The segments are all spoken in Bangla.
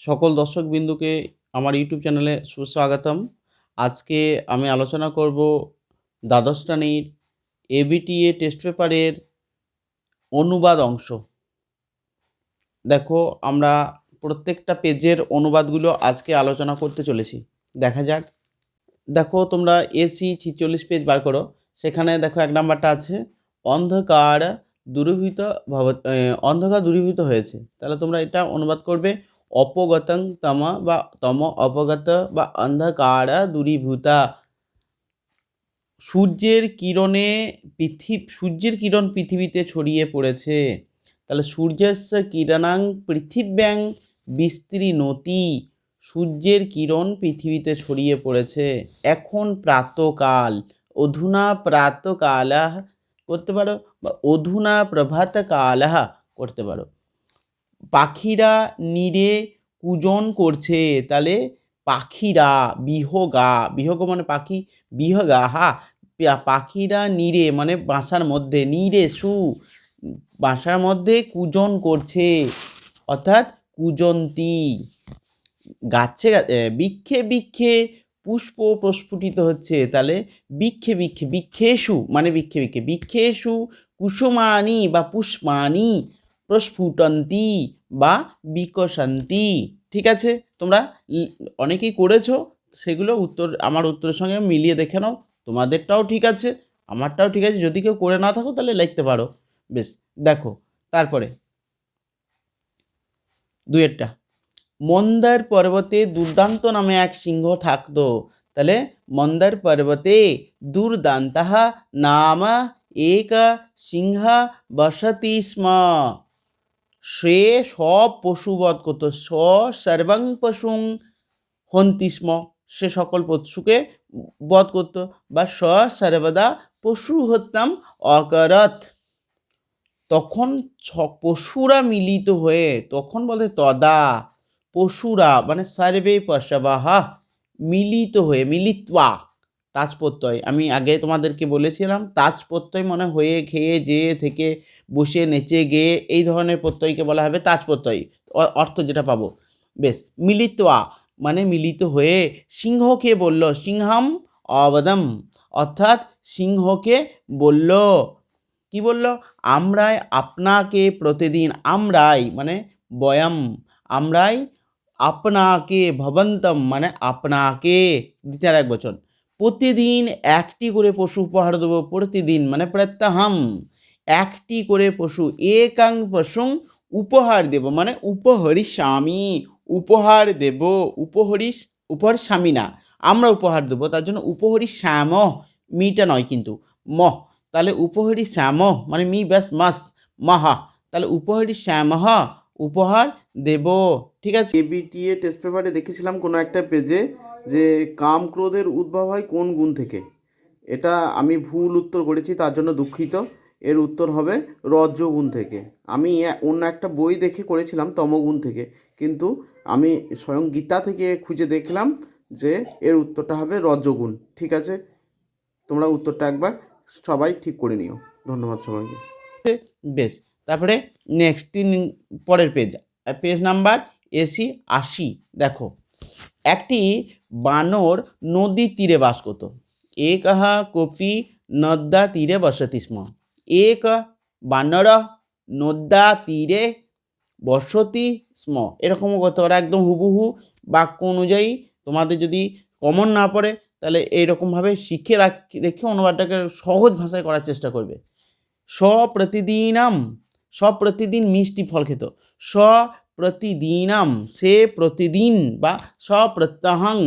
সকল দর্শক বিন্দুকে আমার ইউটিউব চ্যানেলে সুস্বাগতম। আজকে আমি আলোচনা করব দ্বাদশ শ্রেণির এবিটিএ টেস্ট পেপারের অনুবাদ অংশ। দেখো, আমরা প্রত্যেকটা পেজের অনুবাদগুলো আজকে আলোচনা করতে চলেছি। দেখা যাক। দেখো, তোমরা এসি ছিচল্লিশ পেজ বার করো। সেখানে দেখো এক নাম্বারটা আছে, অন্ধকার দূরীভূত ভব অন্ধকার দূরীভূত হয়েছে। তাহলে তোমরা এটা অনুবাদ করবে। অপগতং তম বা তম অপগত বা অন্ধকার দূরীভূতা সূর্যের কিরণে পৃথিবী সূর্যের কিরণ পৃথিবীতে ছড়িয়ে পড়েছে তাহলে সূর্যস্য কিরণাং পৃথিব্যাং বিস্তীর্ণতি সূর্যের কিরণ পৃথিবীতে ছড়িয়ে পড়েছে এখন প্রাতকাল অধুনা প্রাতকালাহ করতে পারো বা অধুনা প্রভাতকালাহ করতে পারো পাখিরা নীড়ে কূজন করছে তাহলে পাখিরা বিহগা, বিহগ মানে পাখি, বিহগা, হা পাখিরা নীড়ে মানে বাসার মধ্যে, নীড়ে সু বাসার মধ্যে কূজন করছে, অর্থাৎ কুজন্তি। গাছে বৃক্ষে বৃক্ষে পুষ্প প্রস্ফুটিত হচ্ছে তাহলে বৃক্ষে বৃক্ষে বৃক্ষেষু মানে বৃক্ষে বৃক্ষে বৃক্ষেষু কুসুমানি বা পুষ্পানি প্রস্ফুটন্তি বা বিকশান্তি। ঠিক আছে? তোমরা অনেকেই করেছ, সেগুলো উত্তর, আমার উত্তরের সঙ্গে মিলিয়ে দেখে নাও। তোমাদেরটাও ঠিক আছে, আমারটাও ঠিক আছে। যদি কেউ করে না থাকো, তাহলে লিখতে পারো। বেশ, দেখো, তারপরে। দুয়েরটা মন্দার পর্বতে দুর্দান্ত নামে এক সিংহ থাকতো। তাহলে মন্দার পর্বতে দুর্দান্তः নাম এক সিংহ বসতি স্ম। সে সব পশুবধ করতো, স সর্বং পশুং হন্তি স্ম। সে সকল পশুকে বধ করত বা স সর্বদা পশু হত্যাম অকরত। তখন পশুরা মিলিত হয়ে, তখন বলে তদা, পশুরা মানে সার্বে পশবাহা, মিলিত হয়ে, মিলিত্বা। তাজ প্রত্যয়। আমি আগে তোমাদেরকে বলেছিলাম, তাজ প্রত্যয় মানে হয়ে খেয়ে, যেয়ে, থেকে, বসে, নেচে, গেয়ে, এই ধরনের প্রত্যয়কে বলা হবে তাজ প্রত্যয়। অর্থ যেটা পাবো। বেশ, মিলিত্বা মানে মিলিত হয়ে সিংহকে বলল, সিংহাম অবদম। অর্থাৎ সিংহকে বলল, কি বলল? আমরাই আপনাকে প্রতিদিন, আমরাই মানে বয়াম, আমরাই আপনাকে ভবন্তম মানে আপনাকে। দ্বিতীয় এক বচন। প্রতিদিন একটি করে পশু উপহার দেবো, প্রতিদিন মানে প্রত্যাহাম। একটি করে পশু, একাং পশুং উপহার দেব মানে উপহরি স্বামী উপহার দেব উপহরিস উপহার স্বামী না আমরা উপহার দেবো, তার জন্য উপহরি শ্যাম মিটা নয় কিন্তু মহ তাহলে উপহরি শ্যাম মানে মি ব্যাস মাস, মাহা। তাহলে উপহরি শ্যামহ উপহার দেব, ঠিক আছে? এবিটিএ টেস্ট পেপারে দেখেছিলাম কোনো একটা পেজে যে কাম ক্রোধের উদ্ভব হয় কোন গুণ থেকে? এটা আমি ভুল উত্তর করেছি, তার জন্য দুঃখিত। এর উত্তর হবে রজ্জগুণ থেকে। আমি অন্য একটা বই দেখে করেছিলাম তমগুণ থেকে। কিন্তু আমি স্বয়ং গীতা থেকে খুঁজে দেখলাম যে এর উত্তরটা হবে রজ্জগুণ। ঠিক আছে? তোমরা উত্তরটা একবার সবাই ঠিক করে নিও। ধন্যবাদ সবাইকে। বেশ, তারপরে নেক্সট তিন পরের পেজ পেজ নাম্বার এসি আশি, দেখো। একটি বানর নদীর তীরে বাস করত। একহা কপি নদ্যা তীরে বসতি স্ম। এক বানর নদ্যা তীরে বসতি স্ম। এরকমও করতে পারে একদম হুবহু বাক্য অনুযায়ী তোমাদের যদি কমন না পড়ে, তাহলে এইরকমভাবে শিখে রাখ, রেখে অনুবাদটাকে সহজ ভাষায় করার চেষ্টা করবে। স প্রতিদিনাম স প্রতিদিন মিষ্টি ফল খেত। স প্রতিদিনাম, সে প্রতিদিন বা স প্রত্যাহাং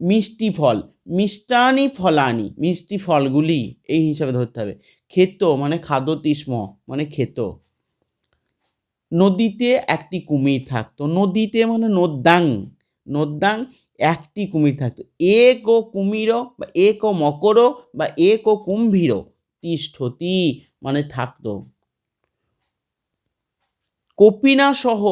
মিষ্টি ফল। মিষ্টানি ফলানি, মিষ্টি ফলগুলি, এই হিসাবে ধরতে হবে। খেত মানে খাদ্যতিস্ম মানে খেত নদীতে একটি কুমির থাকতো। নদীতে মানে নদ্যাং। নদ্যাং একটি কুমির থাকতো। এক ও কুমির বা এক ও মকর বা এক ও কুম্ভীর তিষ্ঠতি মানে থাকতো। কপিনা সহ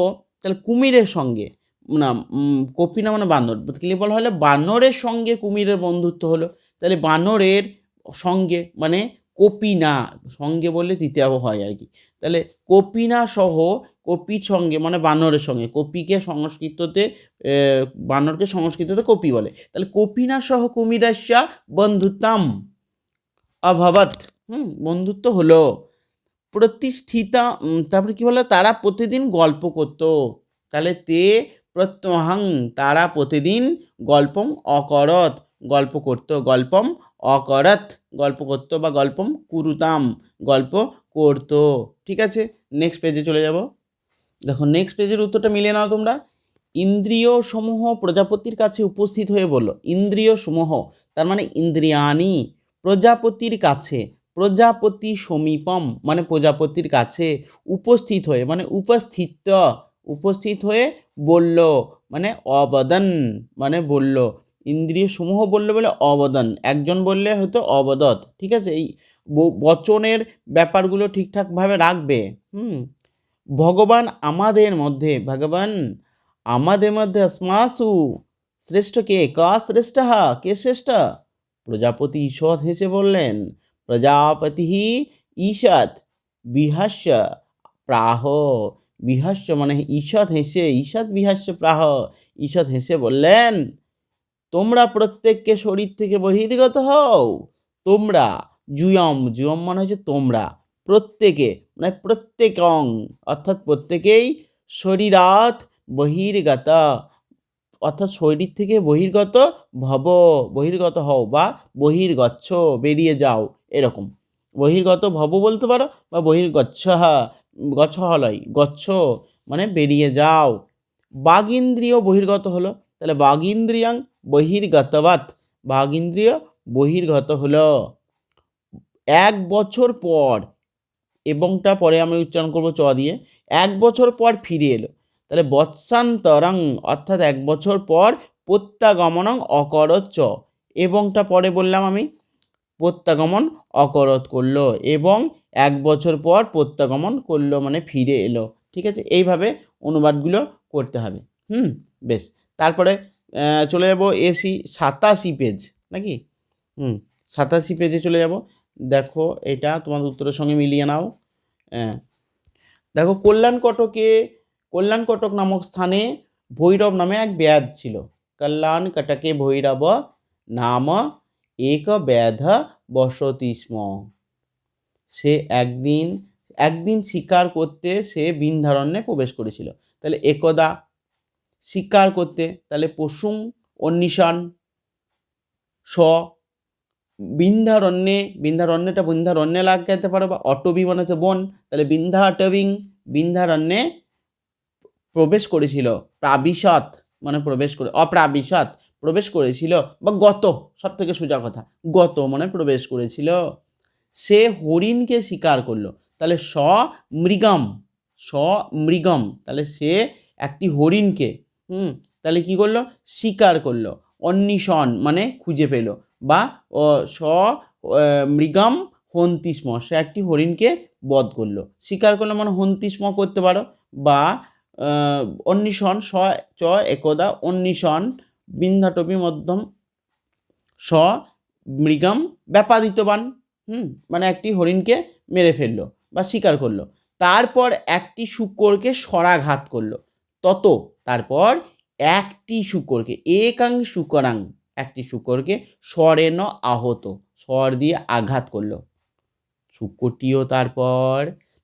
তাহলে কুমিরের সঙ্গে না উম, কপিনা মানে বানর কি বলা হলো বানরের সঙ্গে কুমিরের বন্ধুত্ব হলো তাহলে বানরের সঙ্গে মানে কপিনা সঙ্গে বললে তৃতীয় হয় আর কি তাহলে কপিনা সহ কপির সঙ্গে মানে বানরের সঙ্গে কপিকে সংস্কৃততে বানরকে সংস্কৃততে কপি বলে তাহলে কপিনা সহ কুমিরাস্যা বন্ধুত্বম অভবত হুম বন্ধুত্ব হলো। প্রতিষ্ঠিতা তারপরে কি বলে? তারা প্রতিদিন গল্প করতো। তাহলে তে প্রত্যহং, তারা প্রতিদিন গল্পম অকরত। গল্প করতো, গল্পম অকরত। গল্প করতো বা গল্পম কুরুতাম। গল্প করতো। ঠিক আছে? নেক্সট পেজে চলে যাব। দেখো নেক্সট পেজের উত্তরটা মিলিয়ে নাও তোমরা। ইন্দ্রিয় সমূহ প্রজাপতির কাছে উপস্থিত হয়ে বলল ইন্দ্রিয় সমূহ তার মানে ইন্দ্রিয়ানি প্রজাপতির কাছে প্রজাপতি সমীপম মানে প্রজাপতির কাছে উপস্থিত হয়ে মানে উপস্থিত উপস্থিত হয়ে বলল মানে অবদান মানে বলল। ইন্দ্রিয় সমূহ বললে বলে অবদান, একজন বললে হয়তো অবদত, ঠিক আছে? এই বচনের ব্যাপারগুলো ঠিকঠাকভাবে রাখবে। হুম। ভগবান আমাদের মধ্যে, ভগবান আমাদের মধ্যে স্মাসু শ্রেষ্ঠ কে? কা শ্রেষ্ঠ? হা কে শ্রেষ্ঠ? প্রজাপতি ঈশ্বর হেসে বললেন প্রজাপতি ঈষৎ বিহাস্য প্রাহ বিহাস্য মানে ঈষৎ হেসে ঈষৎ বিহাস্য প্রাহ ঈষৎ হেসে বললেন তোমরা প্রত্যেককে শরীর থেকে বহির্গত হও তোমরা জুয়ম জুয়ম মানে হচ্ছে তোমরা প্রত্যেকে মানে প্রত্যেক অং অর্থাৎ প্রত্যেকেই শরীরাত বহির্গত অর্থাৎ শরীর থেকে বহির্গত ভব, বহির্গত হও বা বহির্গচ্ছ, বেরিয়ে যাও, এরকম। বহির্গত ভব বলতে পারো বা বহির্গচ্ছ গচ্ছ হলয় গচ্ছ মানে বেরিয়ে যাও। বাগিন্দ্রিয় বহির্গত হলো, তাহলে বাগিন্দ্রিয়াং বহির্গতবাত বাগিন্দ্রিয় বহির্গত হলো। এক বছর পর, এবংটা পরে আমি উচ্চারণ করব চ দিয়ে, এক বছর পর ফিরে এলো। তাহলে বৎসান্তরং, অর্থাৎ এক বছর পর প্রত্যাগমনং চ এবংটা পরে বললাম আমি, প্রত্যাগমন অকরত করল এবং এক বছর পর প্রত্যাগমন করল মানে ফিরে এলো। ঠিক আছে? এইভাবে অনুবাদগুলো করতে হবে। হুম? বেশ। তারপরে চলে যাব এসি সাতাশি পেজ, নাকি? হুম, সাতাশি পেজে চলে যাব। দেখো, এটা তোমাদের উত্তরের সঙ্গে মিলিয়ে নাও। হ্যাঁ। দেখো, কল্যাণ কটকে কল্যাণ কটক নামক স্থানে ভৈরব নামে এক ব্যাধ ছিল। কল্যাণ কটকে ভৈরব নাম এক ব্যাধ বসতি স্ম। সে একদিন একদিন শিকার করতে সে বিন্ধারণ্যে প্রবেশ করেছিল। তাহলে একদা শিকার করতে, তাহলে পশুং অন্বেষণ স বিন্ধারণ্যে বিন্ধারণ্যটা বিন্ধারণ্যে লাগাতে পারো বা অটবি মানে তো বন, তাহলে বিন্ধা টবিং বিন্ধারণ্যে প্রবেশ করেছিল প্রাবিশত মানে প্রবেশ করে অপ্রাবিশত প্রবেশ করেছিল বা গত সব থেকে সোজা কথা, গত মানে প্রবেশ করেছিল। সে হরিণকে শিকার করল। তাহলে স মৃগম স মৃগম, তাহলে সে একটি হরিণকে, হুম, তাহলে কি করল? শিকার করল, অন্বেষণ মানে খুঁজে পেল বা স মৃগম হন্তিস্ম, সে একটি হরিণকে বধ করল। শিকার করল মানে হন্তিস্ম করতে পারো বা অন্বেষণ স চ, একদা, অন্বেষণ বিন্ধাটপি মধ্যম স মৃগম, ব্যাপাদিতবান, হুম মানে একটি হরিণকে মেরে ফেলল বা শিকার করল। তারপর একটি শুকরকে সরাঘাত করল। তত, তারপর একটি শুকরকে, একাং শুকরাং, একটি শুকরকে স্বরেন আহত, স্বর দিয়ে আঘাত করল। শুকরটিও তারপর,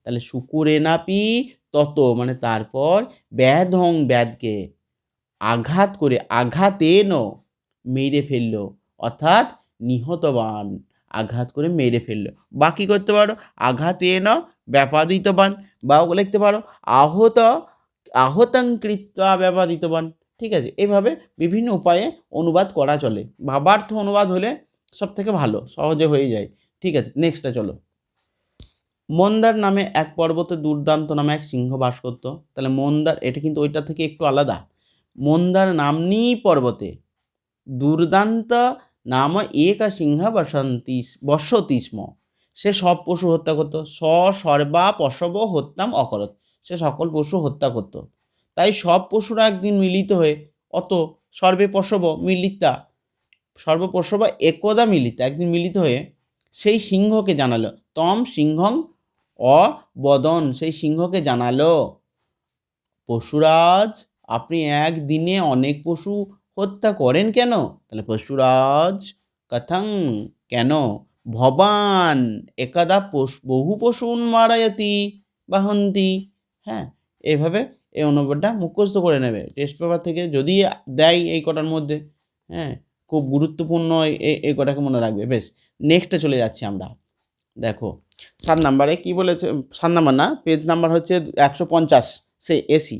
তাহলে শুকুরেনাপি তত মানে তারপর ব্যাধং ব্যাধকে আঘাত করে আঘাতেন মেরে ফেলল, অর্থাৎ নিহতবান, আঘাত করে মেরে ফেলল। বা কী করতে পারো? আঘাতেন ব্যাপাদিতবান। বা লিখতে পারো? আহত, আহতং ব্যাপাদিতবান। ঠিক আছে? এভাবে বিভিন্ন উপায়ে অনুবাদ করা চলে। ভাবার্থ অনুবাদ হলে সব থেকে ভালো, সহজে হয়ে যায়। ঠিক আছে? নেক্সটটা চলো। মন্দার নামে এক পর্বতে দুর্দান্ত নামে এক সিংহ বাস করত। তাহলে মন্দার, এটা কিন্তু ওইটা থেকে একটু আলাদা। মন্দার নামনি পর্বতে দুর্দান্ত নাম একা সিংহ বসন্তি বসতি স্ম সে সব পশু হত্যা করতো। স সর্বা পশব হত্যাম অকরত। সে সকল পশু হত্যা করত। তাই সব পশুরা একদিন মিলিত হয়ে, অত সর্বে পশব মিলিতা সর্বপশব একদা মিলিতা, একদিন মিলিত হয়ে সেই সিংহকে জানালো। তম সিংহং অবদন, সেই সিংহকে জানালো, পশুরাজ, আপনি একদিনে অনেক পশু হত্যা করেন কেন? তাহলে পশুরাজ, কথং, কেন? ভবান, একাদা পশু, বহু পশু মারায়াতি বাহন্তি। হ্যাঁ এভাবে এই অনুবাদটা মুখস্থ করে নেবে। টেস্ট পেপার থেকে যদি দেয় এই কটার মধ্যে হ্যাঁ খুব গুরুত্বপূর্ণ এই- কটাকে মনে রাখবে। বেশ, নেক্সটে চলে যাচ্ছি আমরা। দেখো সাত নাম্বারে কি বলেছে? সাত নাম্বার না পেজ নাম্বার হচ্ছে একশো পঞ্চাশ, সে এসি।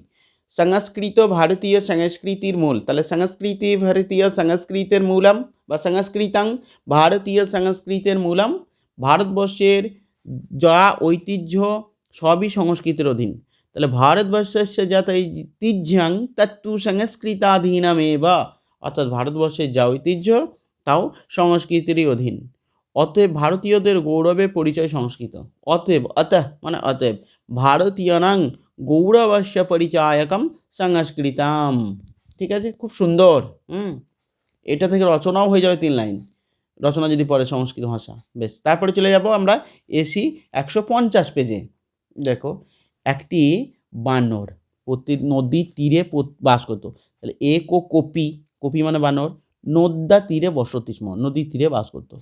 সংস্কৃত ভারতীয় সংস্কৃতির মূল, তাহলে সংস্কৃতি ভারতীয় সংস্কৃতের মূলম বা সংস্কৃতাং ভারতীয় সংস্কৃতের মূলম ভারতবর্ষের যা ঐতিহ্য সবই সংস্কৃতির অধীন। তাহলে ভারতবর্ষের যত ঐতিহ্যাং তত্তু সংস্কৃতাধীনমেব, অর্থাৎ ভারতবর্ষের যা ঐতিহ্য তাও সংস্কৃতিরই অধীন। অতএব ভারতীয়দের গৌরবের পরিচয় সংস্কৃত। অতএব, অতঃ মানে অতএব, ভারতীয়নাং গৌরবস্য পরিচায়কম সংস্কৃতাম। ঠিক আছে? খুব সুন্দর। হুম? এটা থেকে রচনাও হয়ে যাবে তিন লাইন। রচনা যদি পড়ে সংস্কৃত ভাষা। বেশ, তারপরে চলে যাব আমরা এসি একশো পঞ্চাশ পেজে। দেখো, একটি বানর প্রতি নদীর তীরে বাস করতো। তাহলে এক ও কপি কপি মানে বানর নদ্যা তীরে বসতি নদীর তীরে বাস করতো।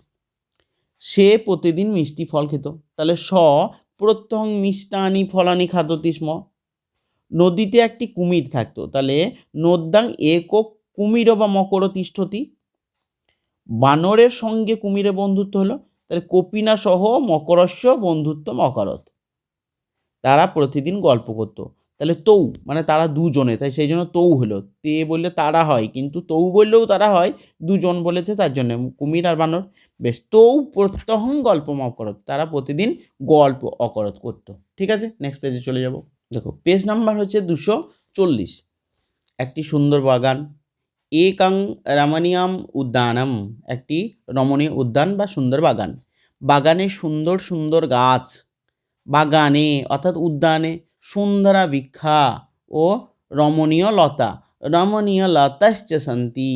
সে প্রতিদিন মিষ্টি ফল খেত। তাহলে স প্রত্যং মিষ্টানি ফলানি খাদ্যতি স্ম। নদীতে একটি কুমির থাকতো। তাহলে নদ্যাং এক কুমির বা মকর তিষ্ঠতি। বানরের সঙ্গে কুমিরের বন্ধুত্ব হলো। তাহলে কপিনা সহ মকরস্য বন্ধুত্ব মকরত। তারা প্রতিদিন গল্প করতো। তাহলে তৌ মানে তারা দুজনে, তাই সেই জন্য তৌ হলো। তে বললে তারা হয়, কিন্তু তৌ বললেও তারা হয়, দুজন বলেছে তার জন্য। কুমির আর বানর, বেশ। তৌ প্রত্যহং গল্প অকরত, তারা প্রতিদিন গল্প অকরত করতো। ঠিক আছে? নেক্সট পেজে চলে যাব। দেখো পেজ নাম্বার হচ্ছে দুশো চল্লিশ। একটি সুন্দর বাগান। একাং রমণীয়াম উদ্যানম, একটি রমণীয় উদ্যান বা সুন্দর বাগান। বাগানে সুন্দর সুন্দর গাছ। বাগানে, অর্থাৎ উদ্যানে সুন্দরা বৃক্ষা ও রমণীয় লতা। রমণীয় লতাশ্চ সন্তি।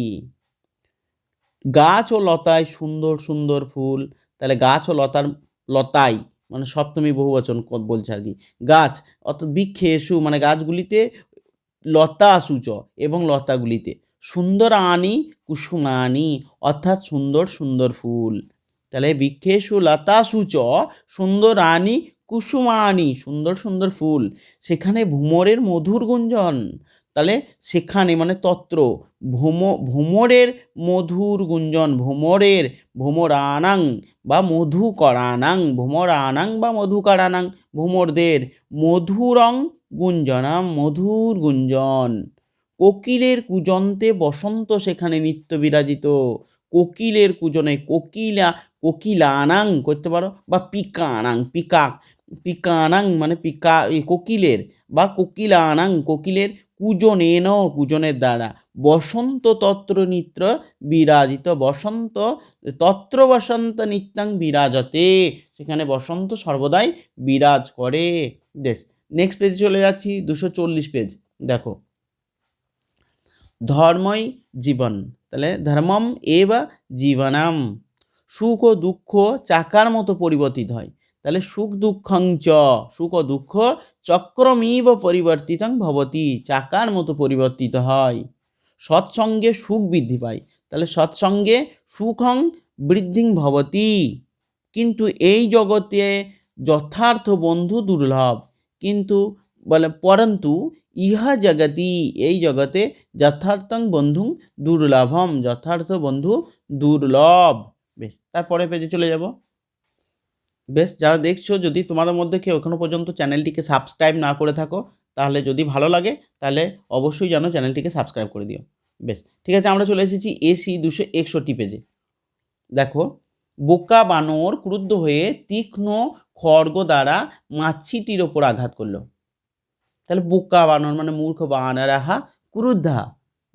গাছ ও লতায় সুন্দর সুন্দর ফুল। তাহলে গাছ ও লতার, লতাই মানে সপ্তমী বহুবচন বলছে আর কি। গাছ, অর্থাৎ বৃক্ষে এসু মানে গাছগুলিতে লতা সূচ এবং লতাগুলিতে। সুন্দর আনি কুসুমানি অর্থাৎ সুন্দর সুন্দর ফুল। তাহলে বৃক্ষেশু লতা সূচ সুন্দর আনি কুসুমানি সুন্দর সুন্দর ফুল। সেখানে ভ্রমরের মধুর গুঞ্জন। তাহলে সেখানে মানে তত্র ভ্রম ভ্রমরের মধুর গুঞ্জন ভ্রমরের ভ্রমরানাং বা মধু মধুকরানাং ভ্রমরানাং বা মধু মধুকরানাং ভ্রমরদের মধুরং গুঞ্জনাম মধুর গুঞ্জন। কোকিলের কুজন্তে বসন্ত সেখানে নিত্য বিরাজিত। কোকিলের কুজনে কোকিলা, কোকিলানাং করতে পারো বা পিকানাং পিকা পিকানাং মানে পিকা কোকিলের বা কোকিলানাং কোকিলের কুজনেন কুজনের দ্বারা বসন্ত তত্র নিত্র বিরাজিত বসন্ত তত্র বসন্ত নিত্যাং বিরাজতে সেখানে বসন্ত সর্বদাই বিরাজ করে বেশ নেক্সট পেজে চলে যাচ্ছি, দুশো চল্লিশ পেজ দেখো। ধর্মই জীবন। তাহলে ধর্মম এব জীবনাম। সুখ ও দুঃখ চাকার মতো পরিবর্তিত হয়। তাহলে সুখ দুঃখং চ, সুখ ও দুঃখ চক্রমিব পরিবর্তিতং ভবতি, চাকার মতো পরিবর্তিত হয়। সৎসঙ্গে সুখ বৃদ্ধি পায়। তাহলে সৎসঙ্গে সুখং বৃদ্ধিং ভবতি। কিন্তু এই জগতে যথার্থ বন্ধু দুর্লভ। কিন্তু বলে, পরন্তু ইহা জগতি, এই জগতে যথার্থং বন্ধু দুর্লভম, যথার্থ বন্ধু দুর্লভ। বেশ, তারপরে পেজে চলে যাব। বেশ, যারা দেখছ যদি তোমাদের মধ্যে কেউ এখনও পর্যন্ত চ্যানেলটিকে সাবস্ক্রাইব না করে থাকো, তাহলে যদি ভালো লাগে, তাহলে অবশ্যই যেন চ্যানেলটিকে সাবস্ক্রাইব করে দিও। বেশ, ঠিক আছে, আমরা চলে এসেছি এসি দুশো একষট্টি পেজে। দেখো, বোকা বানর ক্রুদ্ধ হয়ে তীক্ষ্ণ খড়গ দ্বারা মাছিটির ওপর আঘাত করল। তাহলে বোকা বানর মানে মূর্খ বানরাহা, ক্রুদ্ধা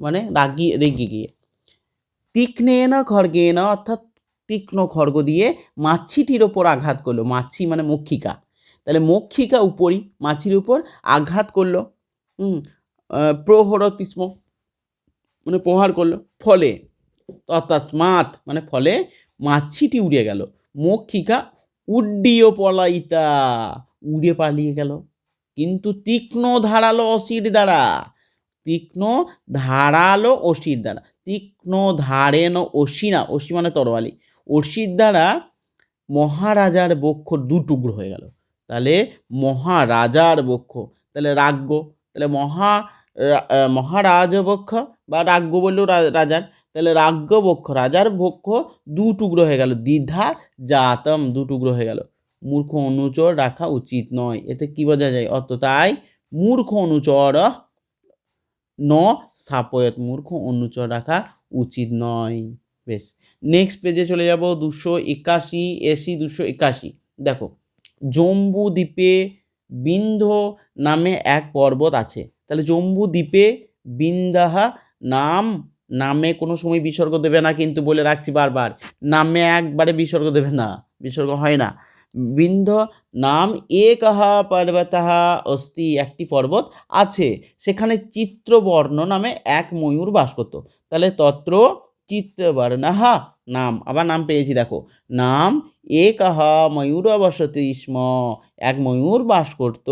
মানে রাগি, রেগে গিয়ে। তীক্ষ্ণেন খড়গেন, অর্থাৎ তীক্ষ্ণ খড়গ দিয়ে মাছিটির ওপর আঘাত করল। মাছি মানে মক্ষিকা। তাহলে মক্ষিকা উপরই মাছির উপর আঘাত করল, হুম প্রহরতিস্ম মানে প্রহার করল। ফলে তৎস্মাৎ মানে ফলে মাছিটি উড়ে গেল। মক্ষিকা উড্ডিও পলাইতা উড়ে পালিয়ে গেল। কিন্তু তীক্ষ্ণ ধারালো অসির দ্বারা, তীক্ষ্ণ ধারালো অসির দ্বারা, তীক্ষ্ণ ধারেন অসি না অসি মানে তরোয়ালি। অসির দ্বারা মহারাজার বক্ষ দু টুকরো হয়ে গেল। তাহলে মহারাজার বক্ষ, তাহলে রাজ্ঞ, তাহলে মহা মহারাজ বক্ষ বা রাজ্ঞ বললেও রাজার, তাহলে রাজ্ঞ বক্ষ, রাজার বক্ষ দু টুকরো হয়ে গেল। দ্বিধা জাতম দু টুকরো হয়ে গেল। মূর্খ অনুচর রাখা উচিত নয়, এতে কি বোঝা যায়? অত তাই মূর্খ অনুচর ন স্থাপয়ত, মূর্খ অনুচর রাখা উচিত নয়। বেশ। নেক্সট পেজে চলে যাব দুশো একাশি, এসি দুশো একাশি। দেখো, জম্বু দ্বীপে বিন্ধ নামে এক পর্বত আছে। তাহলে জম্বু দ্বীপে বিন্দাহা নাম, নামে কোনো সময় বিসর্গ দেবে না কিন্তু বলে রাখছি বারবার, নামে একবারে বিসর্গ দেবে না, বিসর্গ হয় না। বিন্ধ নাম একহা পর্বতাহা অস্তি একটি পর্বত আছে। সেখানে চিত্রবর্ণ নামে এক ময়ূর বাস করতো। তাহলে তত্র চিত্রবর্ণাহা নাম আবার নাম পেয়েছি, দেখো। নাম একহা ময়ূর বসতি স্ম। এক ময়ূর বাস করত।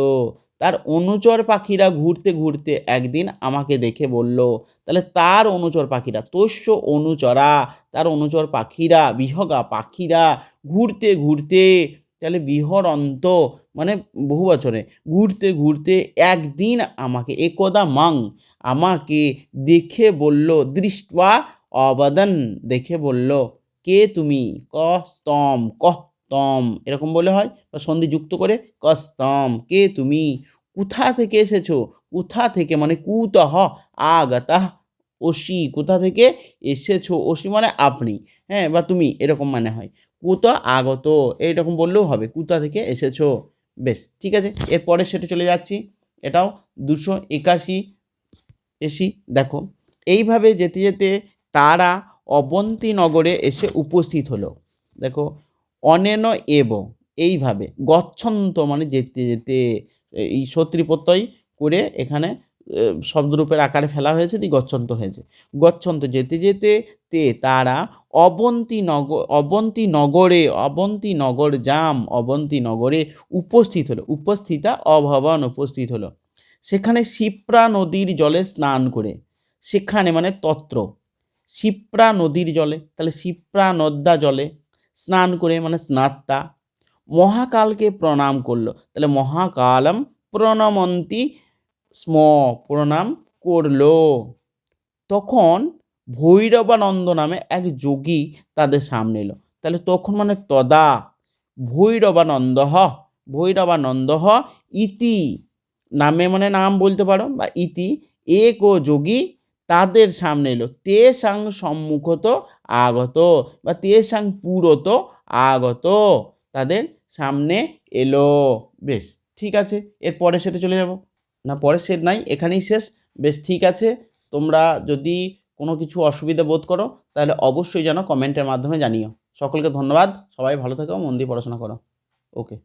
তার অনুচর পাখিরা ঘুরতে ঘুরতে একদিন আমাকে দেখে বলল, তাহলে তার অনুচর পাখিরা তস্য অনুচরা, তার অনুচর পাখিরা, বিহগা পাখিরা ঘুরতে ঘুরতে, তাহলে বিহরন্ত মানে বহু বছরে, ঘুরতে ঘুরতে একদিন আমাকে একদা মাং, আমাকে দেখে বলল দৃষ্ট্বা অবদন দেখে বলল, কে তুমি? কস্তম কহ তম। এরকম বলে হয়, বা সন্ধি যুক্ত করে কস্তম কে তুমি? কোথা থেকে এসেছ? কোথা থেকে? মানে কুতহ আগতাহ ওসি কোথা থেকে এসেছ? ওসি মানে আপনি হ্যাঁ বা তুমি, এরকম মানে হয়। কুত আগত। এইরকম বললেও হবে, কোথা থেকে এসেছ? বেশ, ঠিক আছে এরপরে সেটা চলে যাচ্ছি। এটাও দুশো একাশি এসি, দেখো। এইভাবে যেতে যেতে তারা অবন্তী নগরে এসে উপস্থিত হলো। দেখো, অনেন এব, এইভাবে গচ্ছন্ত মানে যেতে যেতে এই সত্রী প্রত্যয় করে এখানে শব্দরূপের আকারে ফেলা হয়েছে দিয়ে গচ্ছন্ত হয়েছে। গচ্ছন্ত, যেতে যেতে তে তারা অবন্তী নগর অবন্তী নগরে, অবন্তী নগর জাম, অবন্তী নগরে উপস্থিত হলো। উপস্থিতা, অভবন উপস্থিত হলো। সেখানে শিপ্রা নদীর জলে স্নান করে। সেখানে মানে তত্র। শিপ্রা নদীর জলে, তাহলে শিপ্রা নদ্যা জলে স্নান করে মানে স্নাত্তা, মহাকালকে প্রণাম করল। তাহলে মহাকালম প্রণমন্তি স্ম, প্রণাম করল। তখন ভৈরবানন্দ নামে এক যোগী তাদের সামনে এলো। তাহলে তখন মানে তদা ভৈরবানন্দ ভৈরবানন্দ ইতি নামে মানে নাম বলতে পারো বা ইতি, এক ও যোগী তাদের সামনে এলো। তে সাং সম্মুখত আগত বা তে সাং পুরত আগত। তাদের সামনে এলো। বেশ, ঠিক আছে, এর পরে সেটা চলে যাব। না, পরের সেট নাই, এখানেই শেষ। বেশ, ঠিক আছে, তোমরা যদি কোনো কিছু অসুবিধা বোধ করো, তাহলে অবশ্যই যেন কমেন্টের মাধ্যমে জানিও। সকলকে ধন্যবাদ, সবাই ভালো থেকো, মন দিয়ে পড়াশোনা করো। ওকে